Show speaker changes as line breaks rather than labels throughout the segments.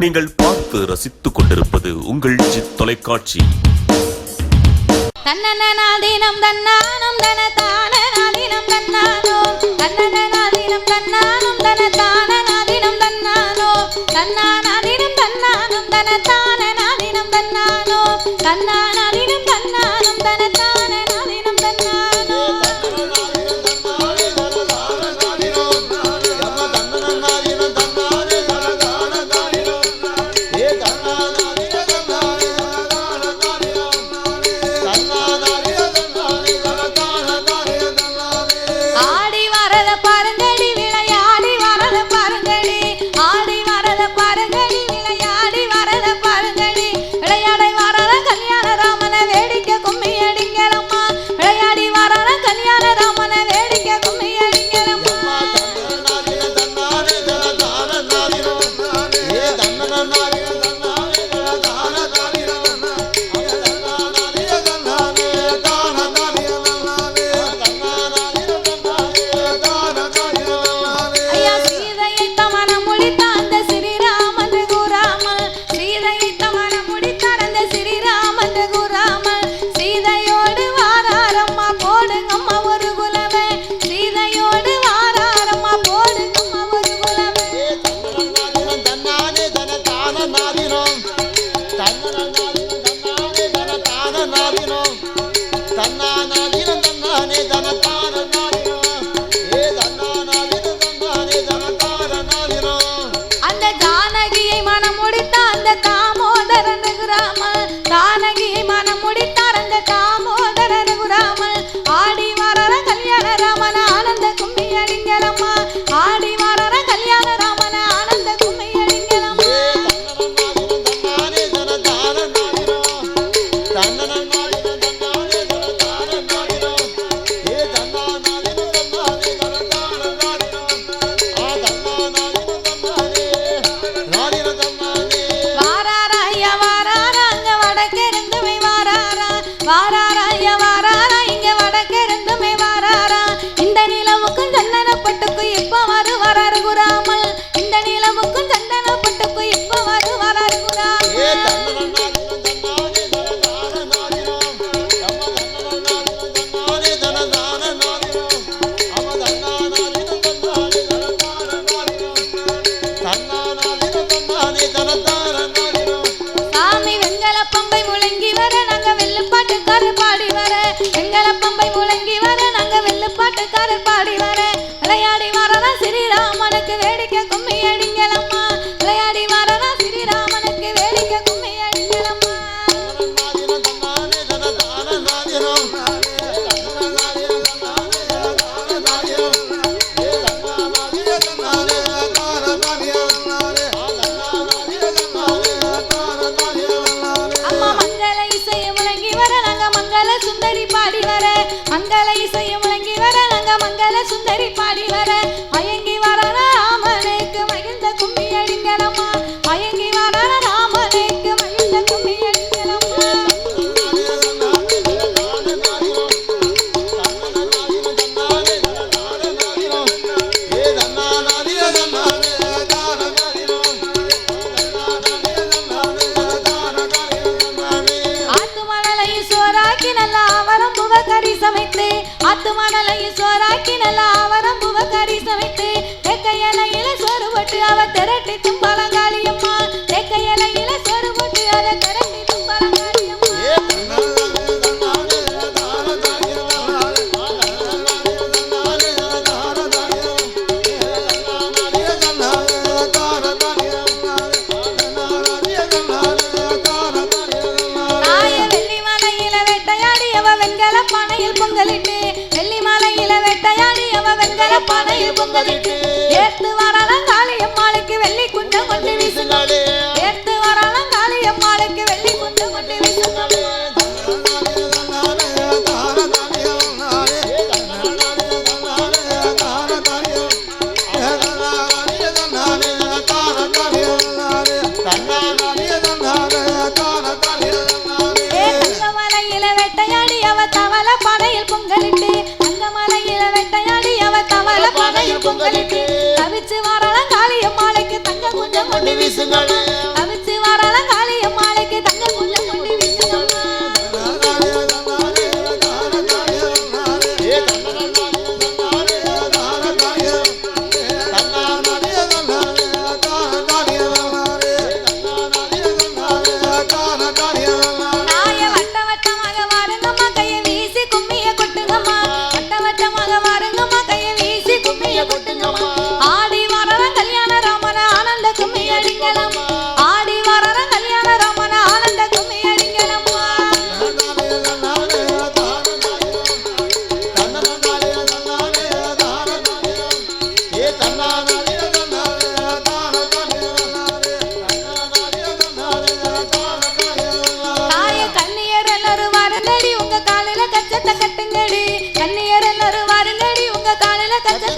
நீங்கள் பார்த்து ரசித்துக் கொண்டிருப்பது உங்கள் ஜி தொலைக்காட்சி.
தன்னனாதீனம் தன்னானும் தனதான நாதீனம் தன்னானோ. தன்னனாதீனம் தன்னானும் தனதான பம்பை முழங்கி வர நாங்க வெள்ளுப்பாட்டுக்காரர் பாடி வர. வெங்கல பம்பை முழங்கி வர நாங்க வெள்ளுப்பாட்டுக்காரர் பாடி வர. விளையாடி வரலாம் ஸ்ரீராமனுக்கு வேடிக்கை சுந்தரி பாடினர மங்கள இசையும் மலையில் பொங்கலிட்டு ஏத்து வரலாம் காளியம்மாளுக்கு வெள்ளி குஞ்சம் வந்து வீசுங்களே. பொங்கலுக்கு தவிச்சு வரலாம் காளியம்மாளுக்கு தங்க கொஞ்சம் கொண்டு
வீசுங்களேன்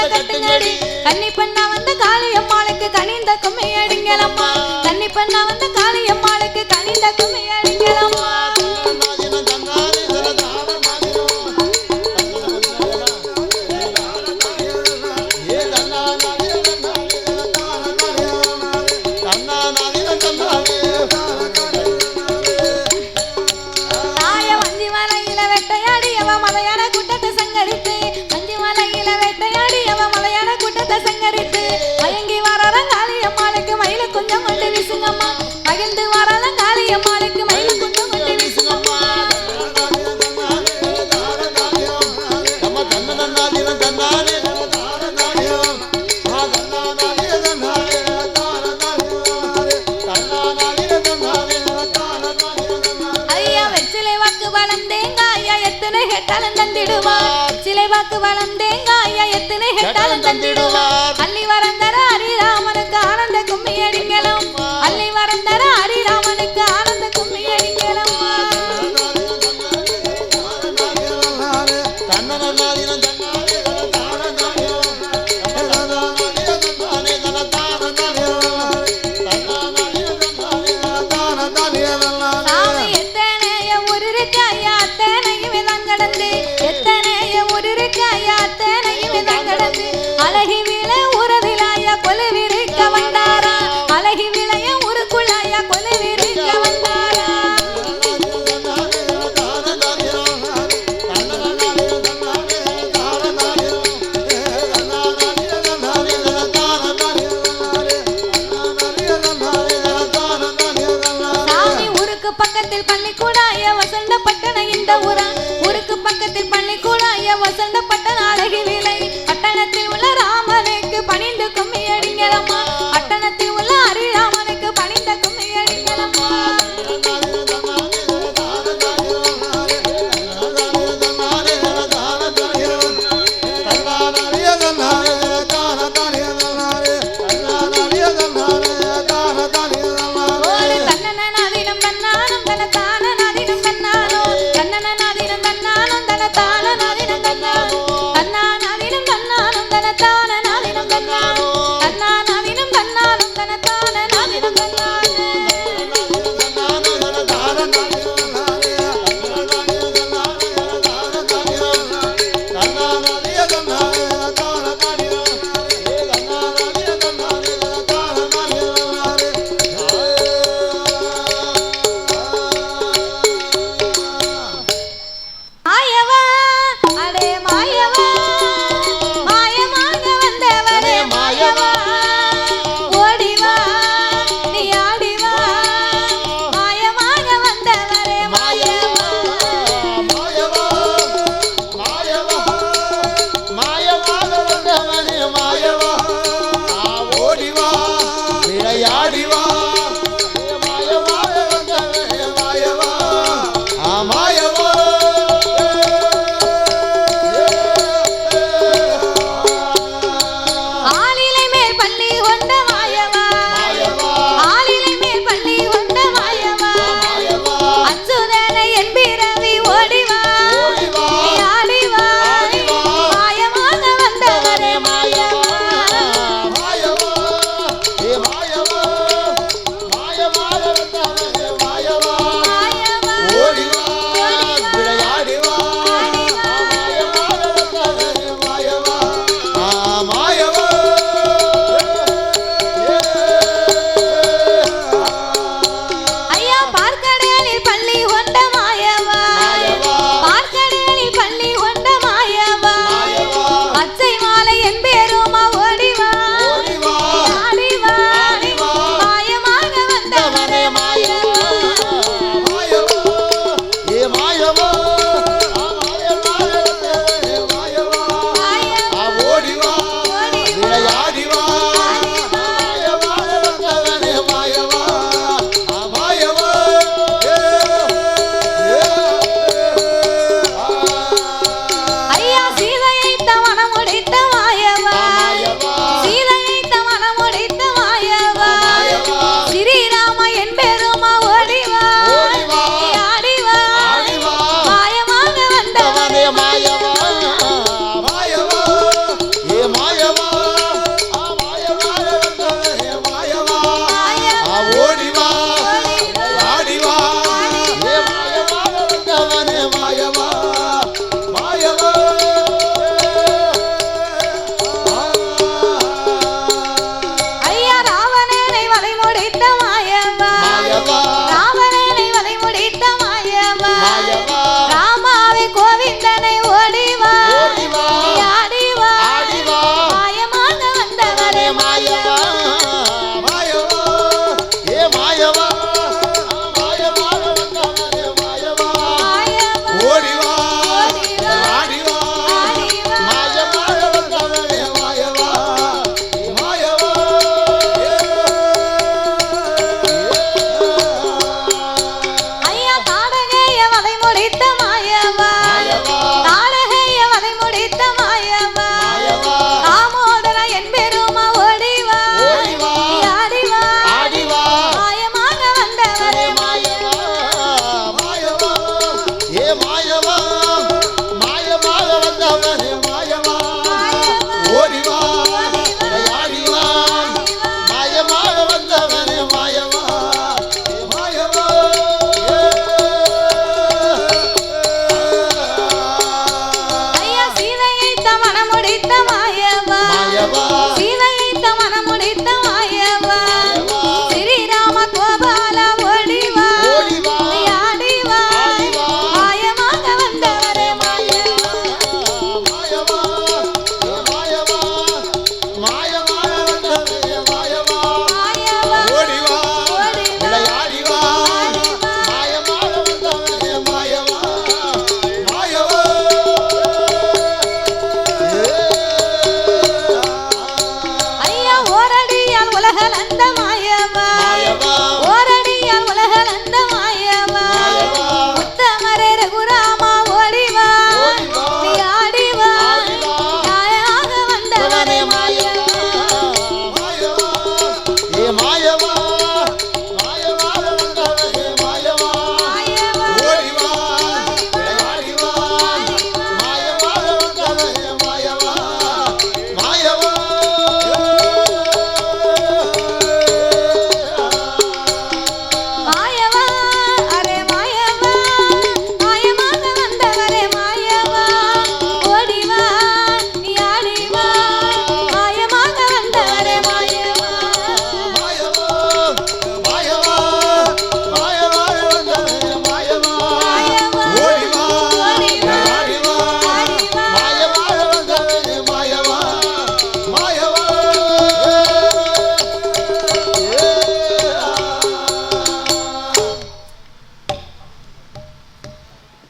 கந்த கட்டுங்கடி. கன்னி பண்ணா வந்த காளியம்மாளுக்கு கனிந்த கும்மியடிங்களம்மா. கன்னி பண்ணா வந்த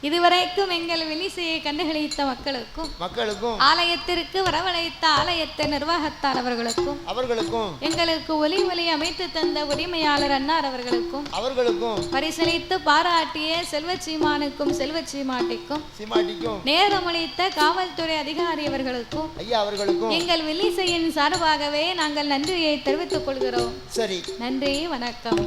இதுவரைக்கும் எங்கள் விலிசையை கண்டுகளித்த மக்களுக்கும்
மக்களுக்கும்
ஆலயத்திற்கு வரவழைத்த ஆலயத்த நிர்வாகத்தார் அவர்களுக்கும்
அவர்களுக்கும்
எங்களுக்கு ஒலி ஒலி அமைத்து தந்த உரிமையாளர் அன்னார் அவர்களுக்கும்
அவர்களுக்கும்
பரிசளித்து பாராட்டிய செல்வச்சீமானுக்கும் செல்வச்சீமாட்டிக்கும்
சீமாட்டிக்கும்
நேரமளித்த காவல்துறை அதிகாரி அவர்களுக்கும்
ஐயா அவர்களுக்கும்
எங்கள் வில்லிசையின் சார்பாகவே நாங்கள் நன்றியை தெரிவித்துக் கொள்கிறோம்.
சரி.
நன்றி வணக்கம்.